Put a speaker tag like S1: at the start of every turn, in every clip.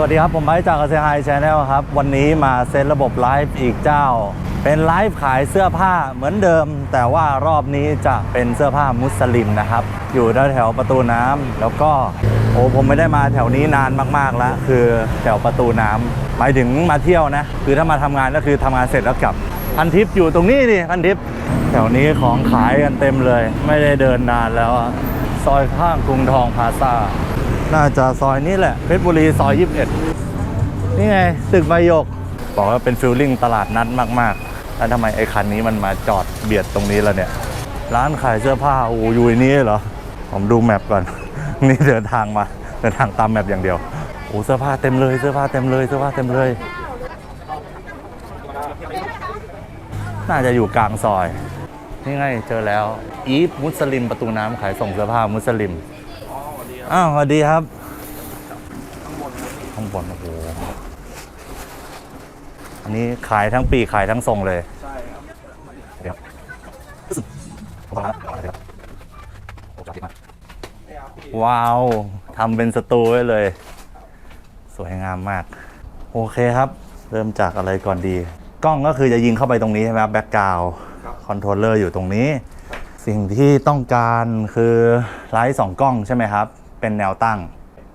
S1: สวัสดีครับ ผมไบจากเซ h ไฮชาแนลครับ วันนี้มาเซตระบบไลฟ์อีกเจ้า เป็นไลฟ์ขายเสื้อผ้าเหมือนเดิม แต่ว่ารอบนี้จะเป็นเสื้อผ้ามุสลิมนะครับ อยู่แถวประตูน้ำแล้วก็โอ้ผมไม่ได้มาแถวนี้นานมากๆแล้ว คือแถวประตูน้ำหมายถึงมาเที่ยวนะ คือถ้ามาทำงานก็คือทำงานเสร็จแล้วกลับ พันทิปอยู่ตรงนี้ดิพันทิปแถวนี้ของขายกันเต็มเลย ไม่ได้เดินนานแล้วซอยข้างกรุงทองพาซ่า น่าจะซอยนี้แหละเพชรบุรีซอย 21 นี่ไงตึกใบหยก บอกว่าเป็นฟิลลิ่งตลาดนัดมากๆ แล้วทำไมไอ้คันนี้มันมาจอดเบียดตรงนี้แล้วเนี่ย ร้านขายเสื้อผ้าโอ้อยู่นนี้เหรอ ผมดูแมปก่อน นี่เดินทางมา เดินทางตามแมปอย่างเดียวโอ้เสื้อผ้าเต็มเลยเสื้อผ้าเต็มเลยเสื้อผ้าเต็มเลย น่าจะอยู่กลางซอย นี่ไงเจอแล้ว อีฟมุสลิมประตูน้ำขายส่งเสื้อผ้ามุสลิม อ้าวสวัสดีครับ ข้างบนโอ้โห อันนี้ขายทั้งปีขายทั้งทรงเลย
S2: ใช่ครับ
S1: เดี๋ยวว้าวทำเป็นสตูไว้เลย สวยงามมาก โอเคครับ เริ่มจากอะไรก่อนดี กล้องก็คือจะยิงเข้าไปตรงนี้ใช่ไหมครับแบ็กกราวคอนโทรลเลอร์อยู่ตรงนี้ สิ่งที่ต้องการคือไลท์สองกล้องใช่ไหมครับ เป็นแนวตั้ง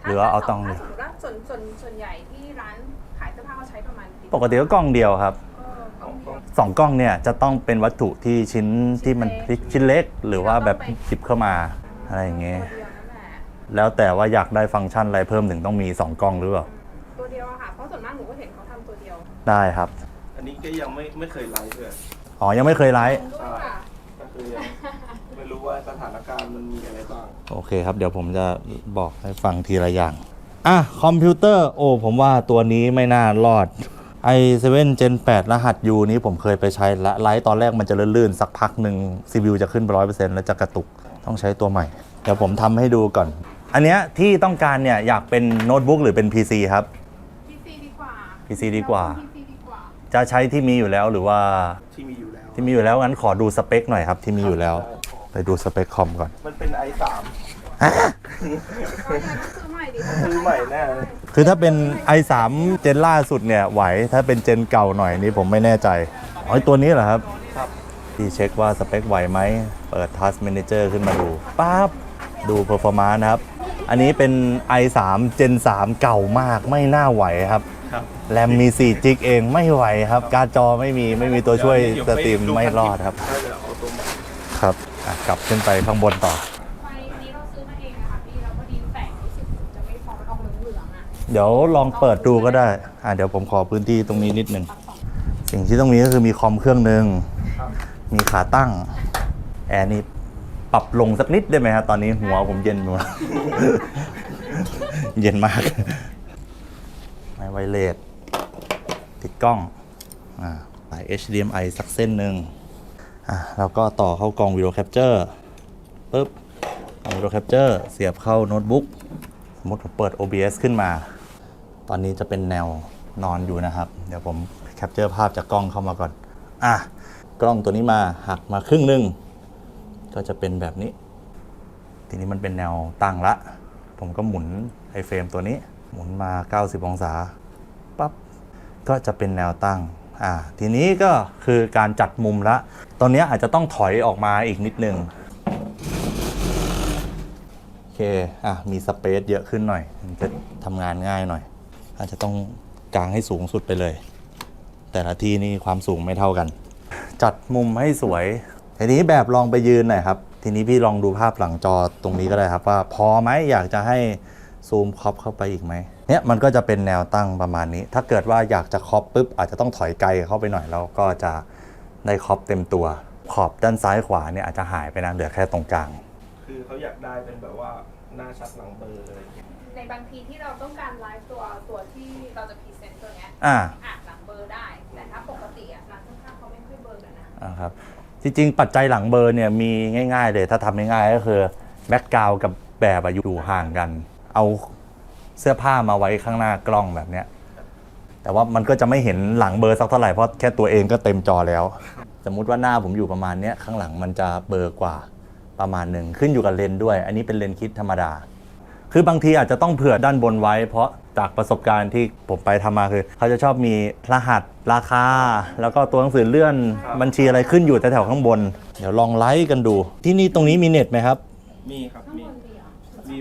S1: หรือว่าเอาต้อง
S3: ถ้าสมมติว่าส่วนส่วนส่วนใหญ่ที่ร้านขายเสื้อผ้าเขาใช้ประมาณ
S1: ปกติก็กล้องเดียวครับ
S3: ก็กล้องเดียว
S1: สองกล้องเนี่ยจะต้องเป็นวัตถุที่ชิ้นที่มันชิ้นเล็ก หรือว่าแบบหยิบเข้ามาอะไรอย่างเงี้ย
S3: ตัวเดียวนั่นแหละ
S1: แล้วแต่ว่าอยากได้ฟังก์ชันอะไรเพิ่มถึงต้องมี2กล้องหรือเปล่า
S3: ตัวเดียวอะค่ะ เพราะส่วนมากหนูก็เห็นเขาทำตัวเดียว
S1: ได้ครับ
S2: อันนี้ก็ยังไม่ไม่เคยไลฟ์เลย
S1: อ๋อยังไม่เคยไลฟ์
S3: ด้วยค่ะ
S2: ก็คือยังไม่รู้ว่าส ถานการณ์มันมีอะไรบ้าง
S1: โอเคครับ เดี๋ยวผมจะบอกให้ฟังทีละอย่าง อะ คอมพิวเตอร์ โอ้ ผมว่าตัวนี้ไม่น่ารอด i7 Gen 8 รหัส U นี้ผมเคยไปใช้ละไลฟ์ตอนแรกมันจะลื่นๆ สักพักหนึ่ง CPU จะขึ้นไป100%แล้วจะกระตุก ต้องใช้ตัวใหม่ เดี๋ยวผมทำให้ดูก่อน อันเนี้ยที่ต้องการเนี่ยอยากเป็นโน้ตบุ๊กหรือเป็น PC ครับ
S3: PC ดีกว่า
S1: PC ดีกว่า
S3: PC ดีกว่า
S1: จะใช้ที่มีอยู่แล้วหรือว่า
S2: ที่มีอยู่แล้ว
S1: ที่มีอยู่แล้วงั้นขอดูสเปคหน่อยครับที่มีอยู่แล้ว ไปดูสเปคคอมก่อน
S2: มันเป็น i3
S3: ก็ยังต้องซื้อใหม่ดี
S2: ซื้อใหม่แน่เลย
S1: คือถ้าเป็น i3 เจนล่าสุดเนี่ยไหว ถ้าเป็นเจนเก่าหน่อยนี่ผมไม่แน่ใจอ๋อตัวนี้เหรอครับ
S2: ครับ
S1: ที่เช็คว่าสเปคไหวไหม เปิด Task Manager ขึ้นมาดูปั๊บดู Performance นะครับ อันนี้เป็น i3 Gen 3เก่ามากไม่น่าไหวครับ
S2: ครับ
S1: แรมมี4จิกเองไม่ไหวครับ การ์ดจอไม่มีไม่มีตัวช่วยสตรีมไม่รอดครับ
S2: ก็จะเอาตัวใหม่
S1: ครับ อะกลับขึ้นไปข้างบนต่อ
S3: ไฟนี้เราซื้อมาเองอะค่ะพี่แล้วพอดีแสงรู้สึกจะไม่พอมันออกเหลืองๆอะ
S1: เดี๋ยวลองเปิดดูก็ได้อะเดี๋ยวผมขอพื้นที่ตรงนี้นิดหนึ่ง สิ่งที่ต้องมีก็คือมีคอมเครื่องหนึ่ง มีขาตั้ง แอร์นี่ปรับลงสักนิดได้ไหมครับตอนนี้หัวผมเย็นหมด เย็นมาก ไมไวเลสติดกล้อง อ่าสาย HDMI สักเส้นหนึ่ง อะแล้วก็ต่อเข้ากล่องวิดีโอแคปเจอร์ปุ๊บวิดีโอแคปเจอร์เสียบเข้าโน้ตบุ๊กสมมติผมเปิด OBS ขึ้นมา ตอนนี้จะเป็นแนวนอนอยู่นะครับ เดี๋ยวผมแคปเจอร์ภาพจากกล้องเข้ามาก่อน อะ กล้องตัวนี้มาหักมาครึ่งหนึ่งก็จะเป็นแบบนี้ ทีนี้มันเป็นแนวตั้งละ ผมก็หมุนไอเฟรมตัวนี้ หมุนมา 90 องศา ปั๊บ ก็จะเป็นแนวตั้ง อ่าทีนี้ก็คือการจัดมุมละตอนนี้อาจจะต้องถอยออกมาอีกนิดนึงโอเคอะมีสเปซเยอะขึ้นหน่อยมันจะทำงานง่ายหน่อย อาจจะต้องกางให้สูงสุดไปเลย แต่ละที่นี่ความสูงไม่เท่ากัน จัดมุมให้สวยทีนี้แบบลองไปยืนหน่อยครับ ทีนี้พี่ลองดูภาพหลังจอตรงนี้ก็ได้ครับว่าพอไหมอยากจะให้ซูมครอปเข้าไปอีกไหม เนี่ยมันก็จะเป็นแนวตั้งประมาณนี้ ถ้าเกิดว่าอยากจะครอปปุ๊บอาจจะต้องถอยไกลเข้าไปหน่อยแล้วก็จะได้ครอปเต็มตัวขอบด้านซ้ายขวาเนี่ยอาจจะหายไปนะเหลือแค่ตรงกลาง
S2: คือเขาอยากได้เป็นแบบว่าหน้าชัดหลังเบลออะไรอย่างเงี้ย
S3: ในบางทีที่เราต้องการไลฟ์ตัวตัวที่เราจะพรีเซนต์ตัวเนี้ย
S1: อ่า
S3: อะหลังเบอร์ได้ แต่ถ้าปกติอะร้านข้างๆเขาไม่ค่อยเบอร์กันนะ
S1: อ่าครับจริงๆ ปัจจัยหลังเบอร์เนี่ยมีง่าย ๆ เลย ถ้าทำง่ายๆก็คือแบ็กกราวกับแบบอะอยู่ห่างกัน เอา เสื้อผ้ามาไว้ข้างหน้ากล้องแบบเนี้ย แต่ว่ามันก็จะไม่เห็นหลังเบอร์สักเท่าไหร่เพราะแค่ตัวเองก็เต็มจอแล้ว สมมุติว่าหน้าผมอยู่ประมาณเนี้ยข้างหลังมันจะเบลอร์กว่าประมาณหนึ่งขึ้นอยู่กับเลนส์ด้วย อันนี้เป็นเลนส์คิดธรรมดา คือบางทีอาจจะต้องเผื่อด้านบนไว้ เพราะจากประสบการณ์ที่ผมไปทำมาคือ เขาจะชอบมีรหัสราคา แล้วก็ตัวหนังสือเลื่อนบัญชีอะไรขึ้นอยู่แถวๆข้างบน เดี๋ยวลองไลค์กันดู ที่นี่ตรงนี้มีเน็ตไหมครับ
S2: มีครับ
S3: ข้าง
S2: มี
S3: บนเดียว
S2: มี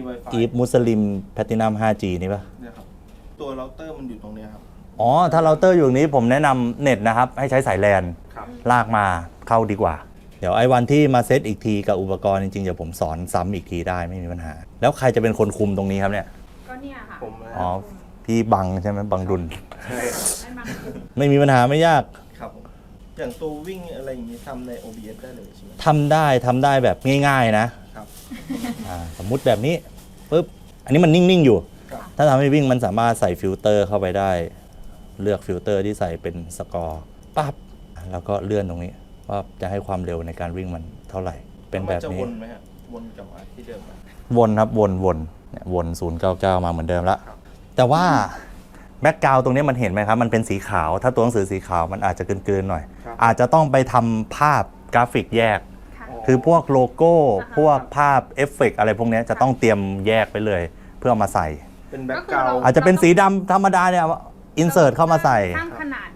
S2: Wi-Fi
S1: อีฟมุสลิมแพตินัม 5G นี่ปะ
S2: เนี่ยครับตัวเราเตอร์มันอยู่ตรงเนี้ยครับ
S1: อ๋อ ถ้าเราเตอร์อยู่ตรงนี้ผมแนะนำเน็ตนะครับ ให้ใช้สายแลน
S2: ครับ
S1: ลากมาเข้าดีกว่า เดี๋ยวไอ้วันที่มาเซตอีกทีกับอุปกรณ์จริงๆ เดี๋ยวผมสอนซ้ำอีกทีได้ไม่มีปัญหา แล้วใครจะเป็นคนคุมตรงนี้ครับเนี่ย
S3: ก็เนี่ยค่ะ
S2: ผมนะ
S1: อ๋อ พี่บังใช่ไหมบังดุล
S2: ใช่
S3: ให้มาคุม
S1: ไม่มีปัญหาไม่ยาก
S2: ครับผมอย่างตัววิ่งอะไรอย่างนี้ทำใน OBS ได้เลยใช่ไหม
S1: ทำได้ทำได้แบบง่ายๆนะครับ อ่าสมมุติแบบนี้ ปุ๊บ อันนี้มันนิ่ง ๆ อยู่
S2: ครับ
S1: ถ้าทำให้วิ่งมันสามารถใส่ฟิลเตอร์เข้าไปได้ เลือกฟิลเตอร์ที่ใส่เป็นสกอร์ปั๊บ แล้วก็เลื่อนตรงนี้ ว่าจะให้ความเร็วในการวิ่งมันเท่าไหร่ เป็นแบบ
S2: จะ
S1: นี้
S2: วนไหมฮะวนกลับมาที่เดิมไหม
S1: วนครับวนวนเนี่ยวน 099 มาเหมือนเดิมละ
S2: ครับ
S1: แต่ว่าแบ็กกราวตรงนี้มันเห็นไหมครับ มันเป็นสีขาว ถ้าตัวหนังสือสีขาวมันอาจจะเกินๆหน่อย
S2: ครับ
S1: อาจจะต้องไปทำภาพกราฟิกแยก
S3: ค่ะ
S1: คือพวกโลโก้
S3: อ่าฮะ
S1: พวกภาพเอฟเฟกต์อะไรพวกเนี้ยจะต้องเตรียมแยกไปเลย เพื่อเอามาใส่
S2: เป็นแบ็กกราว
S3: ก็คือเรา
S1: อาจจะเป็นสีดำธรรมดาเนี่ยอินเสิร์ตเข้ามาใส่
S3: ตั้งขนาด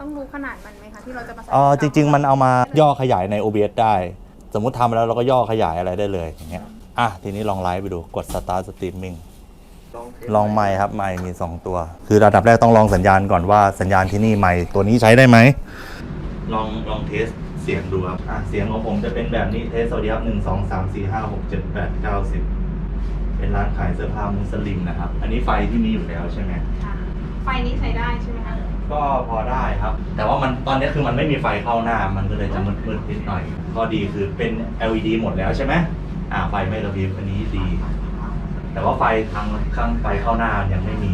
S3: ต้องรู้ขนาดมันไหมคะที่เราจะมาใส่
S1: เออจริง ๆ มันเอามาย่อขยายใน OBS ได้ สมมุติทำแล้วเราก็ย่อขยายอะไรได้เลยอย่างเงี้ยอะทีนี้ลองไลฟ์ไปดูกด Start Streaming
S2: ลองเทส
S1: ลองไมค์ครับไมค์มี 2 ตัว คือระดับแรกต้องลองสัญญาณก่อนว่าสัญญาณที่นี่ไมค์ตัวนี้ใช้ได้ไหมลองลองเทสเสียงดูครับอะเสียงของผมจะเป็นแบบนี้เทสสวัสดีครับหนึ่งสองสามสี่ห้าหกเจ็ดแปดเก้าสิบเป็นร้านขายเสื้อผ้ามุสลิมนะครับ อันนี้ไฟที่มีอยู่แล้วใช่ไหม
S3: ค่ะไฟนี้ใช้ได้ใช่ไหมคะ
S1: ก็พอได้ครับ แต่ว่ามันตอนนี้คือมันไม่มีไฟเข้าหน้า มันก็เลยจะมืดๆนิดหน่อยข้อดีคือเป็น LED หมดแล้วใช่ไหมอ่าไฟไม่กระพริบอันนี้ดี แต่ว่าไฟทางข้างไฟเข้าหน้ายังไม่มี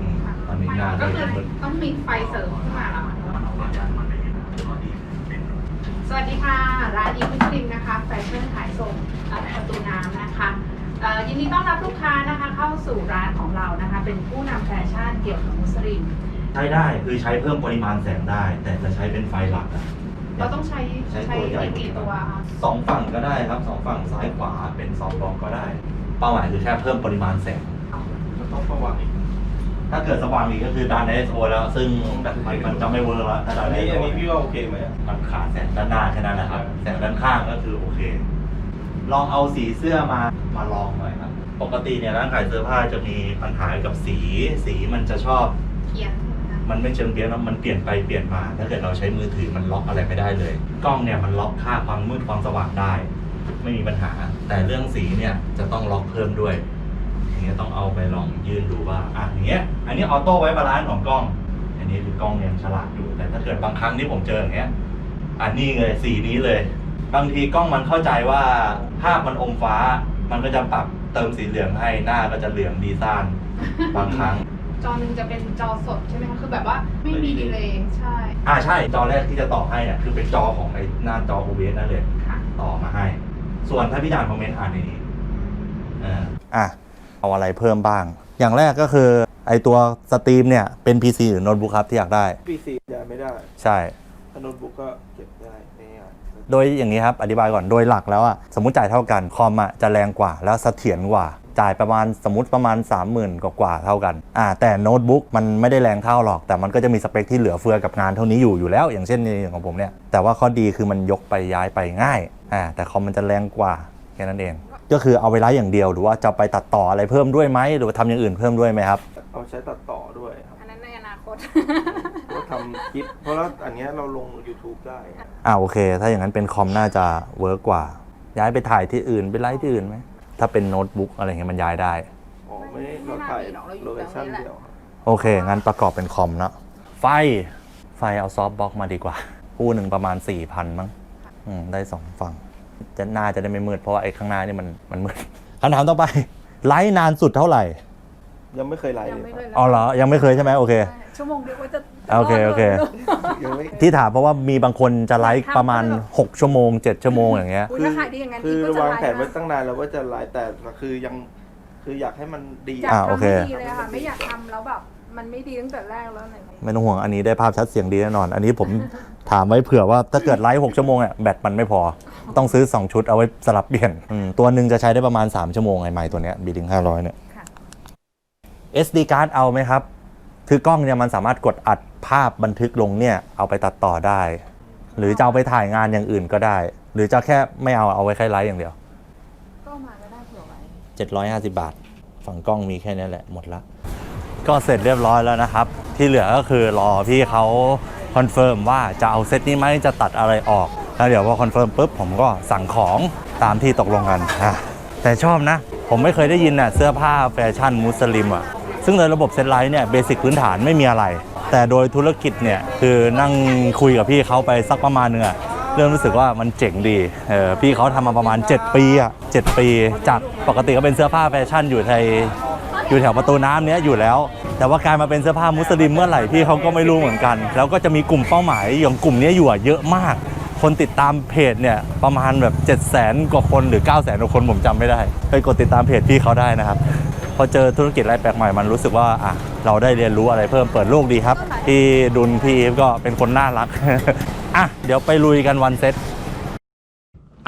S1: อืมตอนนี้หน้า
S3: ก็
S1: ก็
S3: คือ
S1: จะมืด
S3: ต้องมีไฟเสริมขึ้นมาแล้ว สวัสดีค่ะ ร้านอีฟฟิงนะคะแฟชั่นขายส่งเอ่อประตูน้ำนะคะเอ่อยินดีต้อนรับลูกค้านะคะเข้าสู่ร้านของเรานะคะ เป็นผู้นำแฟชั่นเกี่ยวกับมุสลิม
S1: ใช้ได้คือใช้เพิ่มปริมาณแสงได้ แต่จะใช้เป็นไฟหลักอะ
S3: เราต้องใช้
S1: ใช้
S3: ใช้
S1: ตัวใหญ่
S3: กี่ตัวคะ
S1: สองฝั่งก็ได้ครับสองฝั่งซ้ายขวาเป็นสองบล็อกก็ได้ เป้าหมายคือแค่เพิ่มปริมาณแสง
S2: ก็ต้องประวัติอีก
S1: ถ้าเกิดสว่างอีกก็คือดัน ISO แล้ว ซึ่งแบบมันมันจะไม่เวิร์กแล้วถ้าดั
S2: อั
S1: น
S2: นนี้
S1: ISO
S2: อันนี้พี่ว่าโอเคไหมอะ
S1: มันขาดแสงด้านหน้าแค่นั้นแหละครับ แสงด้านข้างก็คือโอเค ลองเอาสีเสื้อมามาลองหน่อยครับ ปกติเนี่ยร้านขายเสื้อผ้าจะมีปัญหากับสี สีมันจะชอบ
S3: เขียนใช่ไหมคะ
S1: มันไม่เชิงเปลี่ยนนะมันเปลี่ยนไปเปลี่ยนมา ถ้าเกิดเราใช้มือถือมันล็อกอะไรไม่ได้เลย กล้องเนี่ยมันล็อกค่าความมืดความสว่างได้ ไม่มีปัญหา แต่เรื่องสีเนี่ยจะต้องล็อกเพิ่มด้วยอย่าง เงี้ยต้องเอาไปลองยื่นดูว่าอะอย่างเงี้ยอันนี้ออโต้ไว้บาลานซ์ของกล้อง อันนี้คือกล้องยังฉลาดอยู่ แต่ถ้าเกิดบางครั้งที่ผมเจออย่างเงี้ยอันนี้เลยสีนี้เลย บางทีกล้องมันเข้าใจว่าภาพมันอมฟ้า มันก็จะปรับเติมสีเหลืองให้หน้าก็จะเหลืองดีซ่านบางครั้ง
S3: จอหนึ่งจะเป็นจอสดใช่ไหมคะคือแบบว่าไม่มีดีเลย์ใช่
S1: อ่าใช่จอแรกที่จะต่อให้เนี่ยคือเป็นจอของไอ้หน้าจอ OBS นั่นเลย
S3: ค่ะ
S1: ต่อมาให้ ส่วนถ้าพี่ด่านคอมเมนต์อ่านในนี้อะ เอาอะไรเพิ่มบ้าง อย่างแรกก็คือไอตัวสตรีมเนี่ยเป็น PC หรือโน้ตบุ๊กครับที่อยากได้
S2: พีซีย้ายไม่ได้
S1: ใช่
S2: ถ้าโน้ตบุ๊กก็เก็บได้ง่ายๆ
S1: โดยอย่างนี้ครับอธิบายก่อนโดยหลักแล้วอะสมมติจ่ายเท่ากันคอมอะจะแรงกว่าแล้วเสถียรกว่า จ่ายประมาณสมมติประมาณ 30,000กว่ากว่าๆเท่ากันอ่าแต่โน้ตบุ๊กมันไม่ได้แรงเท่าหรอก แต่มันก็จะมีสเปคที่เหลือเฟือกับงานเท่านี้อยู่อยู่แล้ว อย่างเช่นในอย่างของผมเนี่ยแต่ว่าข้อดีคือมันยกไปย้ายไปง่ายอ่าแต่คอมมันจะแรงกว่าแค่นั้นเอง ก็คือเอาไว้ไลฟ์อย่างเดียว หรือว่าจะไปตัดต่ออะไรเพิ่มด้วยไหมหรือว่าทำอย่างอื่นเพิ่มด้วยไหมครับ
S2: เอาใช้ตัดต่อด้วยครับ
S3: อันนั้นในอนาคต
S2: ก็ทำคลิป เพราะว่าอันเนี้ยเราลง YouTube ได้
S1: อ่าโอเค ถ้าอย่างนั้นเป็นคอมน่าจะเวิร์กกว่า ย้ายไปถ่ายที่อื่นไปไลฟ์ที่อื่นไหมถ้าเป็นโน้ตบุ๊กอะไรเงี้ยมันย้ายได้
S2: อ๋อไม่ได้เราถ่าย
S3: ไม่น่ามีหรอกเราอยู่
S2: โลเคชั่น
S3: แถวนี้แหละ
S2: เดียวครับ
S1: โอเค งั้นประกอบเป็นคอมเนอะไฟ ไฟเอาซอฟต์บล็อกมาดีกว่า คู่หนึ่งประมาณ 4,000 มั้งอืมได้สองฝั่ง จะหน้าจะได้ไม่มืดเพราะว่าไอ้ข้างหน้านี่มันมันมืดคำถามต่อไปไลฟ์นานสุดเท่าไหร่
S2: ยังไม่เคยไลฟ์
S3: ยัง
S2: เลย
S3: ไม่
S2: ค
S3: เล
S2: รับ
S3: ย
S1: อ๋อเหรอยังไม่เคยใช่ไหมโอเค
S3: ใช่ชั่วโมงเดียวก็จะ
S1: โอเคโอเค
S2: ยังไม่
S1: ที่ถามเพราะว่ามีบางคนจะไลฟ์ประมาณ 6 ชั่วโมง 7 ชั่วโมงอย่างเงี้ย
S3: อุ๊ยถ้าขายดีอย่างนั้น
S2: คือ
S3: ก็จะ
S2: วาง
S3: ไลฟ์
S2: แผนไว้
S3: นะ
S2: ตั้งนานแล้วว่าจะไลฟ์แต่คือยังคืออยากให้มันดี
S3: อยาก
S1: อ่าโอ
S3: ทำ
S1: เค
S3: ให้ดีเลยอะค่ะไม่อยากทำแล้วแบบมันไม่ดีตั้งแต่แรกแล้วไหน
S1: ไม่ต้องห่วงอันนี้ได้ภาพชัดเสียงดีแน่นอน อันนี้ผม ถามไว้เผื่อว่าถ้าเกิดไลฟ์6ชั่วโมงอะแบตมันไม่พอ ต้องซื้อ 2 ชุดเอาไว้สลับเปลี่ยนอืมตัวหนึ่งจะใช้ได้ประมาณ 3 ชั่วโมงไอ้ไม้ตัวเนี้ยบีดิง500เนี่ย
S3: ค่ะ
S1: SD card เอาไหมครับ คือกล้องเนี่ยมันสามารถกดอัดภาพบันทึกลงเนี่ยเอาไปตัดต่อได้ หรือจะเอาไปถ่ายงานอย่างอื่นก็ได้ หรือจะแค่ไม่เอาเอาไว้แค่ไลฟ์อย่างเดียว
S3: ก็มาก็ได้เผื่อไว้
S1: 750 บาท ฝั่งกล้องมีแค่นี้แหละหมดละ ก็เสร็จเรียบร้อยแล้วนะครับ ที่เหลือก็คือรอพี่เขาคอนเฟิร์มว่าจะเอาเซตนี้ไหมจะตัดอะไรออก แล้วเดี๋ยวพอคอนเฟิร์มปุ๊บผมก็สั่งของตามที่ตกลงกันอะแต่ชอบนะ ผมไม่เคยได้ยินน่ะเสื้อผ้าแฟชั่นมุสลิมอะซึ่งในระบบเซ็ตไลท์เนี่ยเบสิกพื้นฐานไม่มีอะไร แต่โดยธุรกิจเนี่ยคือนั่งคุยกับพี่เขาไปสักประมาณนึงอะเริ่มรู้สึกว่ามันเจ๋งดีเออพี่เขาทำมาประมาณ 7 ปีอะ7ปี จากปกติก็เป็นเสื้อผ้าแฟชั่นอยู่ในอยู่แถวประตูน้ำเนี้ยอยู่แล้ว แต่ว่ากลายมาเป็นเสื้อผ้ามุสลิมเมื่อไหร่พี่เขาก็ไม่รู้เหมือนกัน แล้วก็จะมีกลุ่มเป้าหมายอย่างกลุ่มนี้อยู่เยอะมาก คนติดตามเพจเนี่ยประมาณแบบ7 0 0 0 0 กว่าคนหรือ9 0 0 0 0 0กว่าคนผมจำไม่ได้ไปกดติดตามเพจพี่เขาได้นะครับพอเจอธุรกิจอะไรแปลกใหม่มันรู้สึกว่าอะเราได้เรียนรู้อะไรเพิ่มเปิดโลกดีครับ พี่ดุลพี่อีฟก็เป็นคนน่ารัก อะเดี๋ยวไปลุยกันวันเซ็ต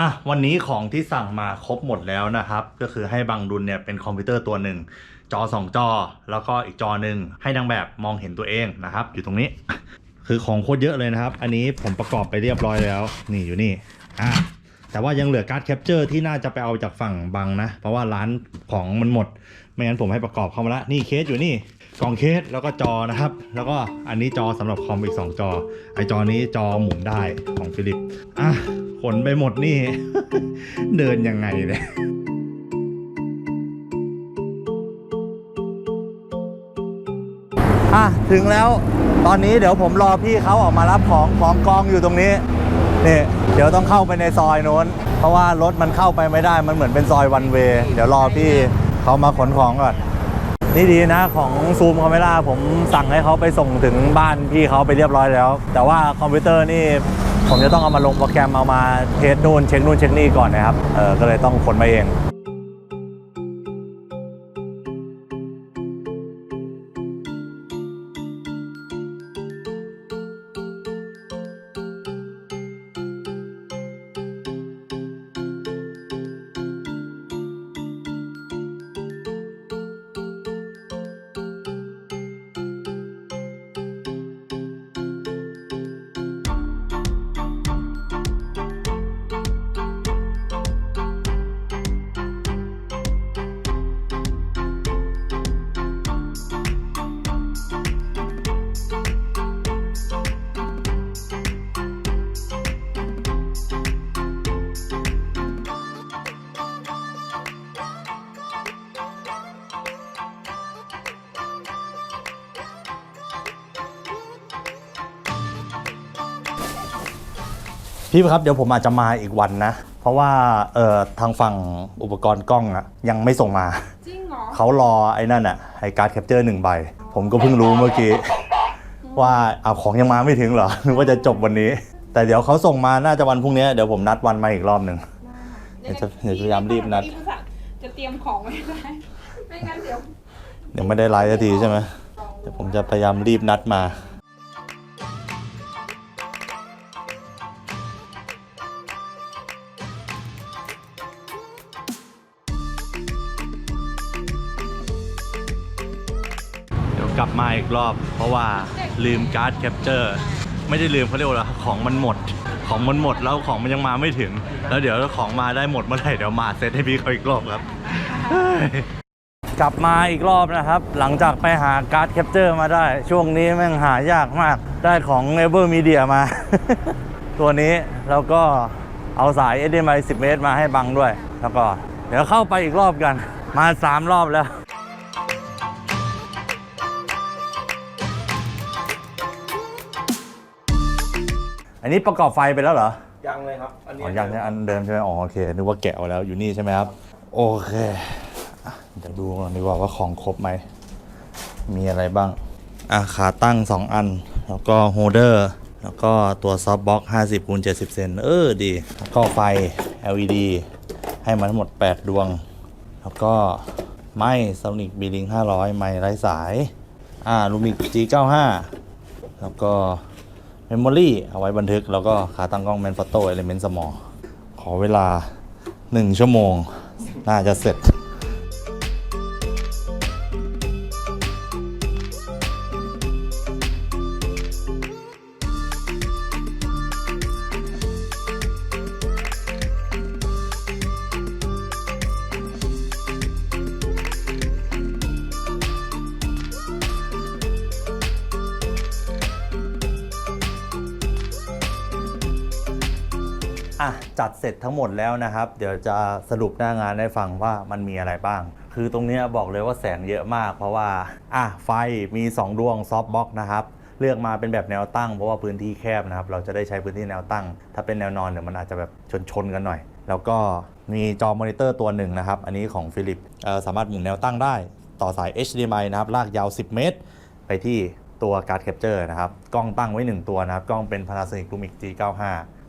S1: อะวันนี้ของที่สั่งมาครบหมดแล้วนะครับ ก็คือให้บังดุลเนี่ยเป็นคอมพิวเตอร์ตัวหนึ่งจอ 2 จอ แล้วก็อีกจอหนึ่งให้นางแบบมองเห็นตัวเองนะครับ อยู่ตรงนี้ คือของโคตรเยอะเลยนะครับ อันนี้ผมประกอบไปเรียบร้อยแล้ว นี่อยู่นี่อะแต่ว่ายังเหลือการ์ดแคปเจอร์ที่น่าจะไปเอาจากฝั่งบังนะ เพราะว่าร้านของมันหมด ไม่งั้นผมให้ประกอบเข้ามาละ นี่เคสอยู่นี่ กล่องเคสแล้วก็จอนะครับ แล้วก็อันนี้จอสำหรับคอมอีก 2 จอ ไอจอนี้จอหมุนได้ของฟิลิป อะขนไปหมดนี่ เดินยังไงเนี่ย อะถึงแล้วตอนนี้เดี๋ยวผมรอพี่เขาออกมารับของของกองอยู่ตรงนี้นี่เดี๋ยวต้องเข้าไปในซอยโน้น เพราะว่ารถมันเข้าไปไม่ได้มันเหมือนเป็นซอยวันเวย์เดี๋ยวรอพี่เขามาขนของก่อนนี่ดีนะของซูมคาเมล่าผมสั่งให้เขาไปส่งถึงบ้านพี่เขาไปเรียบร้อยแล้ว แต่ว่าคอมพิวเตอร์นี่ผมจะต้องเอามาลงโปรแกรมเอามาเทสนู่นเช็คนู่นเช็คนี่ก่อนนะครับเออก็เลยต้องขนมาเอง พี่ครับเดี๋ยวผมอาจจะมาอีกวันนะ เพราะว่าเอ่อทางฝั่งอุปกรณ์กล้องอะยังไม่ส่งมา
S3: จริงเหรอ
S1: เขารอไอ้นั่นอะไอ้การ์ดแคปเจอร์หนึ่งใบ ผมก็เพิ่งรู้เมื่อกี้ ว่าเอาของยังมาไม่ถึงเหรอ นึกว่าจะจบวันนี้ แต่เดี๋ยวเขาส่งมาน่าจะวันพรุ่งนี้เดี๋ยวผมนัดวันมาอีกรอบหนึ่ง เดี๋ยวจะเดี๋ยวจะพยายามรีบนัด
S3: จะเตรียมของไว้ได้ไม่งั้นเดี๋ยว
S1: เดี๋ยวไม่ได้ไลฟ์สักทีใช่ไหมเดี๋ยวผมจะพยายามรีบนัดมา อีกรอบ เพราะว่าลืมการ์ดแคปเจอร์ไม่ได้ลืมเขาเรียกว่าอะของมันหมด ของมันหมดแล้วของมันยังมาไม่ถึง แล้วเดี๋ยวของมาได้หมดเมื่อไหร่เดี๋ยวมาเซตให้พี่เขาอีกรอบครับ กลับมาอีกรอบนะครับ หลังจากไปหาการ์ดแคปเจอร์มาได้ ช่วงนี้แม่งหายากมากได้ของ n e v e r Media มา ตัวนี้แล้วก็เอาสาย HDMI 10 เมตรมาให้บังด้วย แล้วก็ เดี๋ยวเข้าไปอีกรอบกัน มา 3 รอบแล้ว อันนี้ประกอบไฟไปแล้วเหรอ
S2: ยังเลยครับ อันนี้
S1: อ๋อยังเนี่ยอันเดิมใช่ไหมอ๋อโอเค นึกว่าแกะเอาแล้วอยู่นี่ใช่ไหมครับ โอเคอะเดี๋ยวดูก่อนดีกว่าว่าของครบไหม มีอะไรบ้าง อะขาตั้ง 2 อัน แล้วก็โฮลเดอร์ แล้วก็ตัวซอฟต์บ็อก50คูณ70 เซน เออดี แล้วก็ไฟ LED ให้มาทั้งหมด 8 ดวง แล้วก็ไม้ Sonic b l i n k 500 ไม้ไร้สาย อ่า Lumix G95 แล้วก็ เมมโมรี่เอาไว้บันทึก แล้วก็ขาตั้งกล้อง m a n p h o t o Element Small ขอเวลา 1 ชั่วโมง น่าจะเสร็จ อะจัดเสร็จทั้งหมดแล้วนะครับ เดี๋ยวจะสรุปหน้างานให้ฟังว่ามันมีอะไรบ้าง คือตรงนี้บอกเลยว่าแสงเยอะมาก เพราะว่าอะไฟมี 2 ดวงซอฟต์บ็อกนะครับเลือกมาเป็นแบบแนวตั้งเพราะว่าพื้นที่แคบนะครับ เราจะได้ใช้พื้นที่แนวตั้ง ถ้าเป็นแนวนอนเนี่ยมันอาจจะแบบชนๆกันหน่อย แล้วก็มีจอมอนิเตอร์ตัวหนึ่งนะครับ อันนี้ของฟิลิปสามารถหมุนแนวตั้งได้ ต่อสาย HDMI นะครับ ลากยาว 10 เมตร ไปที่ตัวการ์ดแคปเจอร์นะครับ กล้องตั้งไว้ 1 ตัวนะครับ กล้องเป็น Panasonic Lumix G95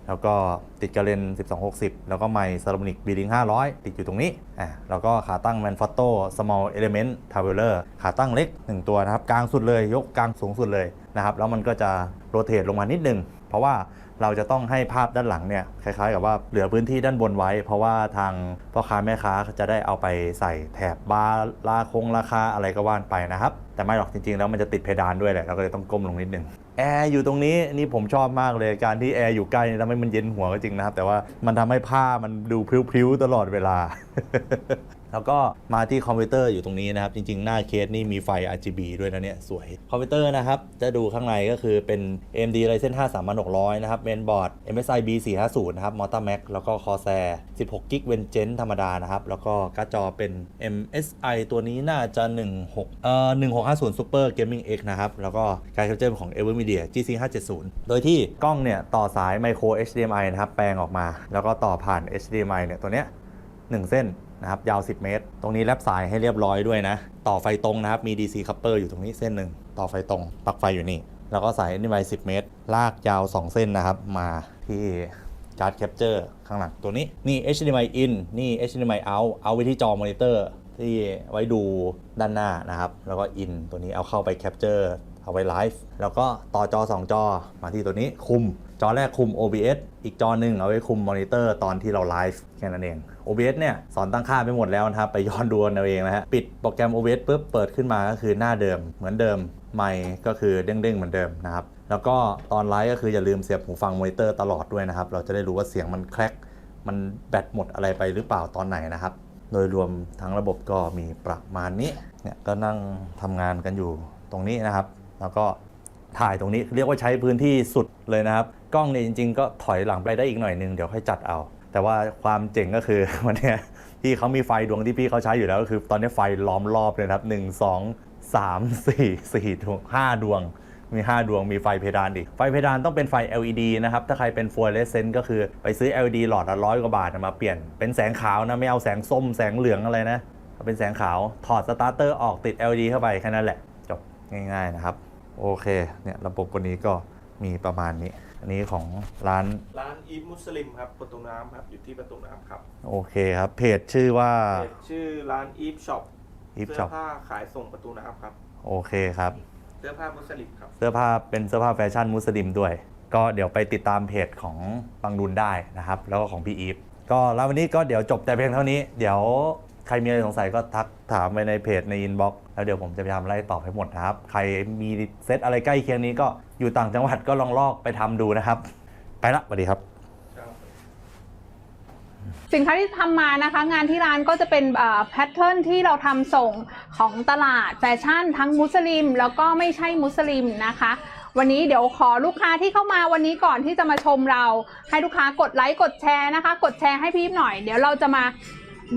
S1: แล้วก็ติดกระเลน 1260 แล้วก็ไมค์ซา r มนิกบีลิง500 ติดอยู่ตรงนี้อะแล้วก็ขาตั้ง Manfrotto Small Element Traveler ขาตั้งเล็ก 1 ตัวนะครับ กลางสุดเลยยกกลางสูงสุดเลยนะครับ แล้วมันก็จะโรเตทลงมานิดนึง เพราะว่าเราจะต้องให้ภาพด้านหลังเนี่ยคล้ายๆ กับว่าเหลือพื้นที่ด้านบนไว้ เพราะว่าทางพ่อค้าแม่ค้าจะได้เอาไปใส่แถบบาร์ราคงราคาอะไรก็ว่านไปนะครับ แต่ไม่หรอกจริงๆ แล้วมันจะติดเพดานด้วยแหละเราก็เลยต้องก้มลงนิดนึงแอร์อยู่ตรงนี้นี่ผมชอบมากเลยการที่แอร์อยู่ใกล้ทำให้มันเย็นหัวก็จริงนะครับ แต่ว่ามันทำให้ผ้ามันดูพริ้วๆตลอดเวลา แล้วก็มาที่คอมพิวเตอร์อยู่ตรงนี้นะครับ จริง ๆ หน้าเคสนี่มีไฟ RGB ด้วยนะเนี่ยสวยคอมพิวเตอร์นะครับจะดูข้างในก็คือเป็น AMD Ryzen 5 3600 นะครับเมนบอร์ด MSI B450 นะครับ m o t a Max แล้วก็ Corsair 16 g b Vengeance ธรรมดานะครับ แล้วก็การ์ดจอเป็น MSI ตัวนี้น่าจะ 16เอ่อ1650 Super Gaming X นะครับ แล้วก็การ์ดเจอร์ของ Evermedia GC 570โดยที่กล้องเนี่ยต่อสาย Micro HDMI นะครับ แปลงออกมา แล้วก็ต่อผ่าน HDMI เนี่ยตัวเนี้ย1เส้น นะครับยาว 10 เมตร ตรงนี้แลบสายให้เรียบร้อยด้วยนะ ต่อไฟตรงนะครับ มี DC coupler อยู่ตรงนี้เส้นหนึ่งต่อไฟตรงปลั๊กไฟอยู่นี่ แล้วก็สายนี่ไป10 เมตร ลากยาว 2 เส้นนะครับ มาที่การ์ดแคปเจอร์ข้างหลังตัวนี้ นี่ HDMI in นี่ HDMI out เอาไว้ที่จอมอนิเตอร์ที่ไว้ดูด้านหน้านะครับ แล้วก็ in ตัวนี้เอาเข้าไปแคปเจอร์เอาไว้ไลฟ์แล้วก็ต่อจอ 2 จอมาที่ตัวนี้คุม จอแรกคุม OBS อีกจอหนึ่งเอาไว้คุมมอนิเตอร์ตอนที่เราไลฟ์แค่นั้นเอง OBS เนี่ย สอนตั้งค่าไปหมดแล้วนะครับ ไปย้อนดูกันเอาเองนะฮะ ปิดโปรแกรม OBS ปุ๊บ เปิดขึ้นมาก็คือหน้าเดิมเหมือนเดิมไมค์ก็คือเด้งๆเหมือนเดิมนะครับ แล้วก็ตอนไลฟ์ก็คืออย่าลืมเสียบหูฟังมอนิเตอร์ตลอดด้วยนะครับ เราจะได้รู้ว่าเสียงมันแคลกมันแบตหมดอะไรไปหรือเปล่าตอนไหนนะครับ โดยรวมทั้งระบบก็มีประมาณนี้ เนี่ยก็นั่งทำงานกันอยู่ตรงนี้นะครับ แล้วก็ถ่ายตรงนี้เรียกว่าใช้พื้นที่สุดเลยนะครับ กล้องเนี่ยจริง ๆ ก็ถอยหลังไปได้อีกหน่อยนึงเดี๋ยวค่อยจัดเอา แต่ว่าความเจ๋งก็คือวันนี้ยที่เขามีไฟดวงที่พี่เขาใช้อยู่แล้วก็คือตอนนี้ไฟล้อมรอบเลยนะครับ1 2 3 4 4ดวง5ดวงมี 5 ดวงมีไฟเพดานอีก ไฟเพดานต้องเป็นไฟ LED นะครับ ถ้าใครเป็น fluorescent ก็คือไปซื้อ LED หลอดละร้อยกว่าบาทมาเปลี่ยนเป็นแสงขาวนะ ไม่เอาแสงส้มแสงเหลืองอะไรนะเอาเป็นแสงขาวถอดสตาร์เตอร์ออกติด LED เข้าไปแค่นั้นแหละ จบง่ายๆนะครับ โอเคเนี่ยระบบวันนี้ก็มีประมาณนี้ อันนี้ของร้าน
S2: ร้านอีฟมุสลิมครับประตูน้ำครับอยู่ที่ประตูน้ำครับ
S1: โอเคครับ เพจชื่อว่า
S2: เพจชื่อร้านอีฟช็อป
S1: Eve
S2: เสื้
S1: Shop
S2: อผ้าขายส่งประตูน้ำครับ
S1: โอเคครับ
S2: เสื้อผ้ามุสลิมครับ
S1: เสื้อผ้าเป็นเสื้อผ้าแฟชั่นมุสลิมด้วย ก็เดี๋ยวไปติดตามเพจของบังดุลได้นะครับ แล้วก็ของพี่อีฟก็แล้ววันนี้ก็เดี๋ยวจบแต่เพียงเท่านี้ เดี๋ยว ใครมีอะไรสงสัยก็ทักถามไปในเพจในอินบ็อกซ์แล้วเดี๋ยวผมจะพยายามไล่ตอบให้หมดนะครับ ใครมีเซตอะไรใกล้เคียงนี้ก็อยู่ต่างจังหวัดก็ลองลอกไปทำดูนะครับ ไปละสวัสดีครับ
S3: สินค้าที่ทำมานะคะ งานที่ร้านก็จะเป็นแพทเทิร์นที่เราทำส่งของตลาดแฟชั่น ทั้งมุสลิม แล้วก็ไม่ใช่มุสลิมนะคะวันนี้เดี๋ยวขอลูกค้าที่เข้ามาวันนี้ก่อนที่จะมาชมเรา ให้ลูกค้ากดไลค์กดแชร์นะคะ กดแชร์ให้พี่หน่อย เดี๋ยวเราจะมา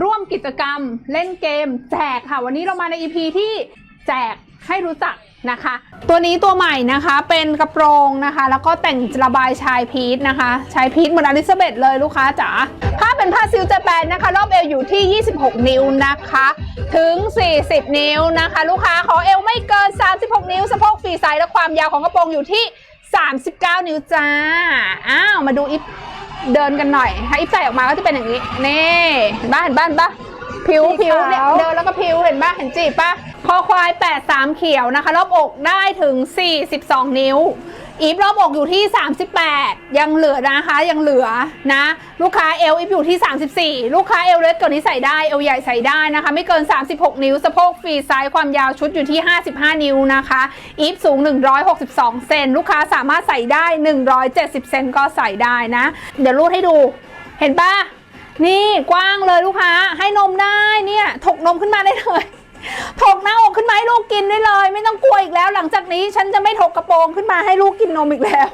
S3: ร่วมกิจกรรมเล่นเกม แจกค่ะ วันนี้เรามาใน EP ที่แจกให้รู้จักนะคะ ตัวนี้ตัวใหม่นะคะเป็นกระโปรงนะคะ แล้วก็แต่งระบายชายพีทนะคะชายพีทเหมือนอลิซาเบธเลยลูกค้าจ๋าผ้าเป็นผ้าซิลเจแปนนะคะ รอบเอวอยู่ที่ 26 นิ้วนะคะ ถึง 40 นิ้วนะคะ ลูกค้าขอเอวไม่เกิน 36 นิ้วสะโพกฟรีไซส์และความยาวของกระโปรงอยู่ที่ 39 นิ้วจ้า อ้าว มาดูอิฟเดินกันหน่อย ถ้าอิฟใส่ออกมาก็จะเป็นอย่างนี้ นี่เห็นบ้าเห็นบ้านปะผิวผิวเนี่ยเดินแล้วก็ผิวเห็นปะเห็นจีบปะคอควาย 83 เขียวนะคะ รอบอกได้ถึง 42 นิ้ว อีฟรอบอกอยู่ที่ 38 ยังเหลือนะคะยังเหลือนะ ลูกค้าเอลอีฟอยู่ที่ 34 ลูกค้าเอลเล็กกว่านี้ใส่ได้เอลใหญ่ใส่ได้นะคะ ไม่เกิน 36 นิ้วสะโพกฟรีไซส์ความยาวชุดอยู่ที่ 55 นิ้วนะคะอีฟสูง 162 เซนลูกค้าสามารถใส่ได้ 170 เซนก็ใส่ได้นะ เดี๋ยวรูดให้ดู เห็นปะนี่กว้างเลยลูกค้าให้นมได้เนี่ยถกนมขึ้นมาได้เลย ถกหน้าอกขึ้นมาให้ลูกกินได้เลย ไม่ต้องกลัวอีกแล้ว หลังจากนี้ฉันจะไม่ถกกระโปรงขึ้นมาให้ลูกกินนมอีกแล้ว